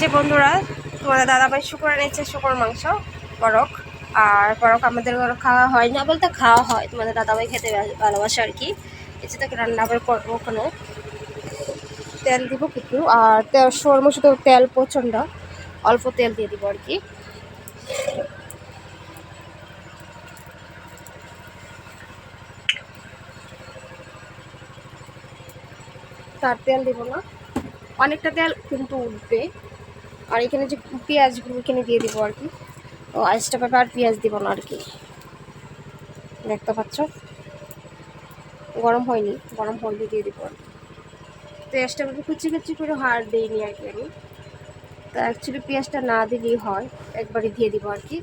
যে বন্ধুরা, তোমাদের দাদাভাই শুক্র এনেছে, শুকর মাংস, পরক। আর পরক আমাদের খাওয়া হয় না বলতে খাওয়া হয়, তোমাদের দাদাভাই খেতে ভালোবাসে আর কি। যে তাকে রান্না করে করব ওখানে। তেল দিব কিছু, আর তেল শোরমো শুধু তেল প্রচণ্ড, অল্প তেল দিয়ে দিব আর কি। তার তেল দিব না। অনেকটা তেল কিন্তু উঠবে। আর এখানে যে পেঁয়াজগুলো এখানে দিয়ে দিব আর কি। ও আইসটা পেঁপে আর পেঁয়াজ দিব না আর কি। দেখতে পাচ্ছ? গরম হয়নি, গরম হলদি দিয়ে দিব আর কি। তো পেঁয়াজটা আমি কুচি কুচি করে হাড় দিইনি আর কি আমি। তো অ্যাকচুয়ালি পেঁয়াজটা না দিলেই হয় একবারই দিয়ে দিব আর কি।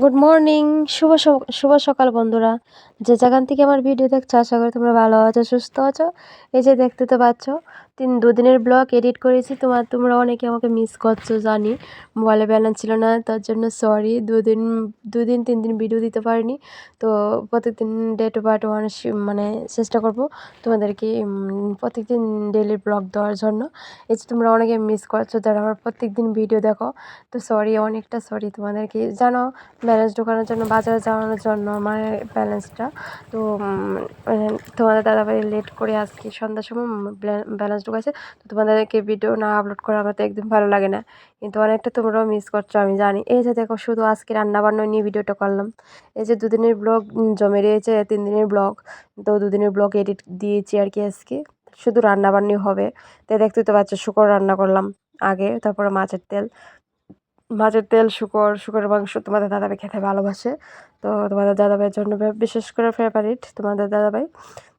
গুড মর্নিং শুভ শুভ সকাল বন্ধুরা। যে যেখান থেকে আমার ভিডিও দেখছ, আশা করি তোমরা ভালো আছো, সুস্থ আছো। এই যে দেখতে তো পাচ্ছ, তিন, দুদিনের ব্লগ এডিট করেছি। তোমার, তোমরা অনেকে আমাকে মিস করছ, জানি। মোবাইলে ব্যালেন্স ছিল না, তার জন্য সরি দুদিন দুদিন, তিন দিন ভিডিও দিতে পারিনি। তো প্রত্যেকদিন ডে টু পার্ট ওয়ান মানে চেষ্টা করব তোমাদেরকে প্রত্যেকদিন ডেলি ব্লগ দেওয়ার জন্য। এই যে তোমরা অনেকে মিস করছ, যারা আমার প্রত্যেকদিন ভিডিও দেখো, তো সরি অনেকটা সরি তোমাদেরকে। জানো ব্যালেন্স ঢোকানোর জন্য, বাজারে যাওয়ানোর জন্য, আমার ব্যালেন্সটা তো উম, মানে তোমাদের দাদাভাই লেট করে আজকে সন্ধ্যার সময় ব্যালেন্স ঢুকাইছে। তো তোমাদেরকে ভিডিও না আপলোড করা আমার তো একদম ভালো লাগে না। কিন্তু অনেকটা তোমরাও মিস করছ আমি জানি। এই যে দেখো শুধু আজকে রান্নাবান্না নিয়ে ভিডিওটা করলাম। এই যে দুদিনের ব্লগ জমে রয়েছে তিন দিনের ব্লগ তো দুদিনের ব্লগ এডিট দিয়েছি আর কি আজকে। শুধু রান্নাবান্নি হবে। তাই দেখতে তো পাচ্ছ শুকর রান্না করলাম আগে তারপরে মাছের তেল। মাছের তেল, শুকর, শুকরের মাংস তোমাদের দাদাভাই খেতে ভালোবাসে। তো তোমাদের দাদাভাইয়ের জন্য বিশেষ করে ফেভারিট তোমাদের দাদাভাই।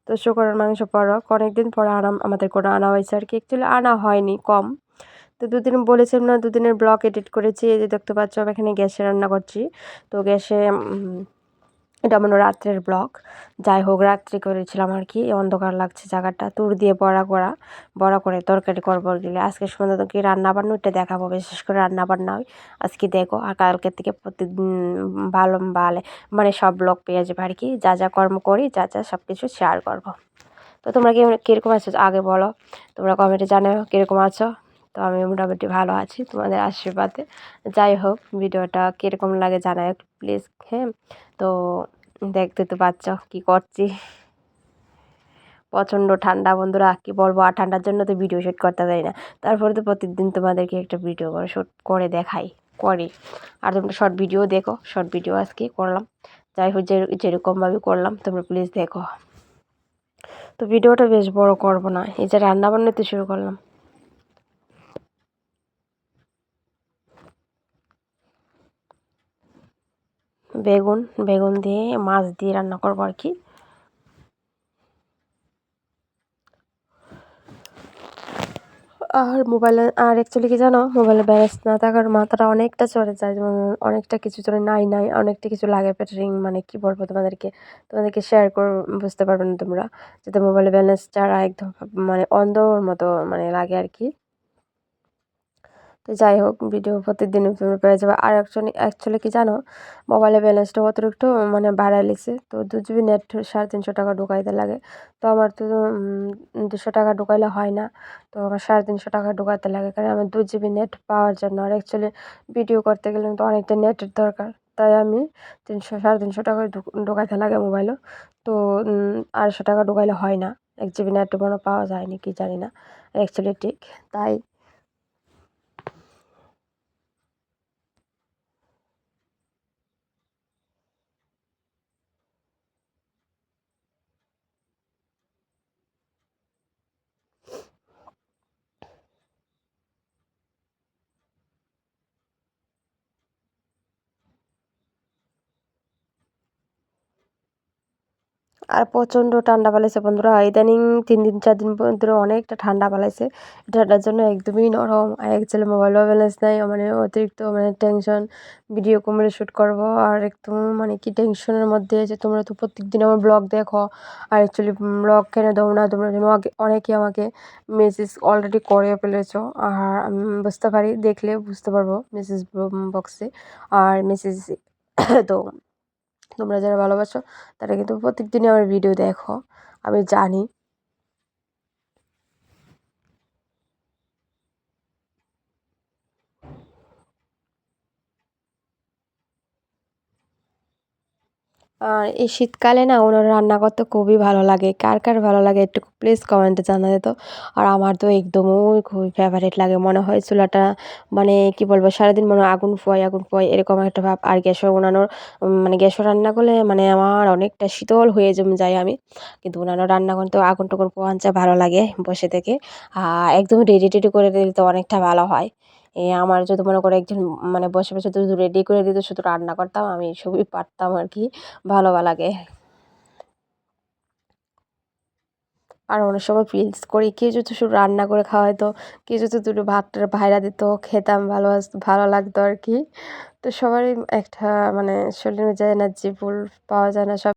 তো শুকরের মাংস পরক অনেকদিন পরে আনা, আমাদের কোনো আনা হয়েছে আর কি। অ্যাকচুয়ালি আনা হয়নি, কম। তো দুদিন বলেছিলাম না, দুদিনের ব্লগ এডিট করেছি। এই যে দেখতে পাচ্ছ, আমি এখানে গ্যাসে রান্না করছি। তো গ্যাসে এটা মনে রাত্রের ব্লগ। যাই হোক, রাত্রি করেছিলাম আর কি অন্ধকার লাগছে জায়গাটা। তুর দিয়ে বড়া করা, বড়া করে তরকারি করব গেলে। আজকে সন্ধ্যা তো কি রান্না বান্না ওইটা দেখাবো, বিশেষ করে রান্না বান্না আজকে দেখো, আর কালকের থেকে প্রতিদিন ভালো ভালো মানে সব ব্লগ পেয়ে যাবে আর কি। যা যা কর্ম করি, যা যা সব কিছু শেয়ার করব। তো তোমরা কি কীরকম আছো? আগে বলো। তোমরা কমেন্টে জানাও কীরকম আছো। তো আমি মোটামুটি ভালো আছি তোমাদের আশীর্বাদে। যাই হোক, ভিডিওটা কীরকম লাগে জানাও প্লিজ হ্যাঁ? তো দেখতে তো পাচ্ছ কী করছি প্রচণ্ড ঠান্ডা বন্ধুরা, কী বলব? আর ঠান্ডার জন্য তো ভিডিও শ্যুট করতে পারি না। তারপরে তো প্রতিদিন তোমাদেরকে একটা ভিডিও করে শ্যুট করে দেখাই, করি। আর তোমরা শর্ট ভিডিও দেখো শর্ট ভিডিও আজকে করলাম। যাই হোক, যে, যেরকমভাবে করলাম, তোমরা প্লিজ দেখো। তো ভিডিওটা বেশ বড় করব না, এই যে রান্না বান্নাতে শুরু করলাম। বেগুন বেগুন দিয়ে মাছ দিয়ে রান্না করব আর কি। আর মোবাইলে, আর অ্যাকচুয়ালি কি জানো, মোবাইলে ব্যালেন্স না থাকার মাথাটা অনেকটা চড়ে যায় যেমন অনেকটা কিছু চড়ে নাই নাই, অনেকটা কিছু লাগে পেটারিং মানে কি বলব তোমাদেরকে তোমাদেরকে শেয়ার কর, বুঝতে পারবে না তোমরা, যাতে মোবাইলে ব্যালেন্স ছাড়া একদম মানে অন্ধর মতো মানে লাগে আর কি। তো যাই হোক ভিডিও প্রতিদিন তোমরা পেয়ে যাবে। আর অ্যাকচুয়ালি অ্যাকচুয়ালি কি জানো? মোবাইলে ব্যালেন্সটা অতিরিক্ত মানে বাড়ায় লিছে তো দু জিবি নেট সাড়ে তিনশো টাকা ঢুকাইতে লাগে। তো আমার তো দুশো টাকা ঢুকাইলে হয় না। তো আমার সাড়ে তিনশো টাকা ঢুকাতে লাগে, কারণ আমার দু জিবি নেট পাওয়ার জন্য। আর অ্যাকচুয়ালি ভিডিও করতে গেলে তো অনেকটা নেটের দরকার। তাই আমি তিনশো, সাড়ে তিনশো টাকা ঢুকাইতে লাগে মোবাইলও তো আড়াইশো টাকা ঢুকাইলে হয় না। এক জিবি নেট কোনো পাওয়া যায়নি, কি জানি না। অ্যাকচুয়ালি ঠিক, তাই আর প্রচণ্ড ঠান্ডা পালাইছে বন্ধুরা। ইদানিং তিন দিন, চার দিন ধরে অনেকটা ঠান্ডা পালাইছে। ঠান্ডার জন্য একদমই নরম। আর অ্যাকচুয়ালি মোবাইলও ব্যালেন্স নাই মানে অতিরিক্ত মানে টেনশন ভিডিও কমেডি শ্যুট করব। আর একদম মানে কি টেনশনের মধ্যে যে তোমরা তো প্রত্যেক দিন আমার ব্লগ দেখো। আর অ্যাকচুয়ালি ব্লগ কেন দাও না? তোমরা যেন অনেকে আমাকে মেসেজ অলরেডি করে ফেলেছো। আর আমি বুঝতে পারি, দেখলে বুঝতে পারব মেসেজ বক্সে আর মেসেজ তো তোমরা যারা ভালোবাসো তারা কিন্তু প্রত্যেক দিনই আমার ভিডিও দেখো। আমি জানি আর এই শীতকালে না ওনার রান্না করতে খুবই ভালো লাগে। কার কার ভালো লাগে একটু প্লিজ কমেন্টে জানা যেত আর আমার তো একদমই খুবই ফেভারিট লাগে। মনে হয় চুলাটা মানে কি বলব, সারাদিন মনে হয় আগুন ফোয়াই আগুন ফোয়াই এরকম একটা ভাব। আর গ্যাসও উনানোর মানে গ্যাসও রান্না করলে মানে আমার অনেকটা শীতল হয়ে জমে যায় আমি। কিন্তু উনানোর রান্না করতে আগুন টুকুন পোয়াঞ্চা ভালো লাগে বসে থেকে। আর একদম রেডি টেডি করে দিলে তো অনেকটা ভালো হয়। আমার যদি মনে করে একজন মানে বসে বসে শুধু রেডি করে দিত, শুধু রান্না করতাম, আমি সবই পারতাম আর কি ভালো লাগে। আর অনেক সময় ফিলস করি, কেউ যদি শুধু রান্না করে খাওয়া হতো কেউ যদি দুটো ভাতটা ভাইরা দিত, খেতাম, ভালো ভালো লাগতো আর কি। তো সবারই একটা মানে শরীরে যায় এনার্জি ফুল পাওয়া যায় না, সব